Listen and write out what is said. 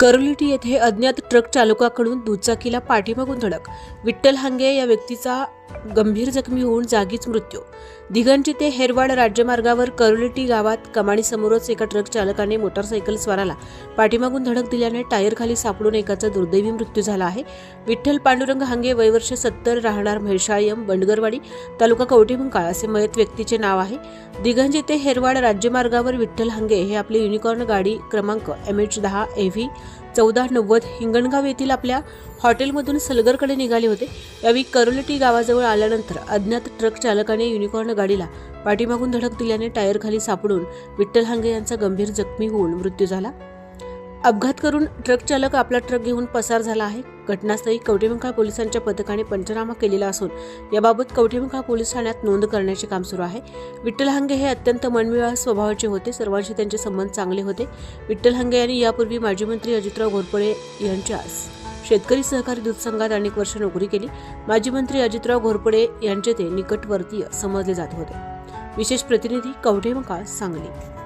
करुलिटी येथे अज्ञात ट्रक चालकाकडून दुचाकीला पाठीमागून धडक. विठ्ठल हांगे या व्यक्तीचा गंभीर जखमी होऊन जागीच मृत्यू. दिगंजी ते हेरवाड राज्यमार्गावर करोलिटी गावात कमाणीसमोरच एका ट्रक चालकाने मोटारसायकल स्वाराला पाठीमागून धडक दिल्याने टायर खाली सापडून एकाचा दुर्दैवी मृत्यू झाला आहे. विठ्ठल पांडुरंग हांगे वयवर्ष सत्तर राहणार म्हैशाळयम बंडगरवाडी तालुका कवठेमंकाळ असे मयत व्यक्तीचे नाव आहे. दिगंजी ते हेरवाड राज्यमार्गावर विठ्ठल हांगे हे आपली युनिकॉर्न गाडी क्रमांक एम एच दहा ए व्ही चौदा नव्वद हिंगणगाव येथील आपल्या हॉटेलमधून सलगरकडे निघाले होते. यावेळी करोलटी गावाजवळ आल्यानंतर अज्ञात ट्रक चालकाने युनिकॉर्न गाडीला पाठीमागून धडक दिल्याने टायरखाली सापडून विठ्ठल हांगे यांचा गंभीर जखमी होऊन मृत्यू झाला. अपघात करून ट्रक चालक आपला ट्रक घेऊन पसार झाला आहे. घटनास्थळी कवठेमंकाळ पोलिसांच्या पथकाने पंचनामा केलेला असून याबाबत कवठेमंकाळ पोलीस ठाण्यात नोंद करण्याचे काम सुरू आहे. विठ्ठल हांगे हे अत्यंत मनमिळा स्वभावाचे होते. सर्वांशी त्यांचे संबंध चांगले होते. विठ्ठल हांगे यांनी यापूर्वी माजी मंत्री अजितराव घोरपडे यांच्या शेतकरी सहकारी दूध संघात अनेक वर्ष नोकरी केली. माजी मंत्री अजितराव घोरपडे यांचे ते निकटवर्तीय समजले जात होते. विशेष प्रतिनिधी कवठेमंकाळ सांगली.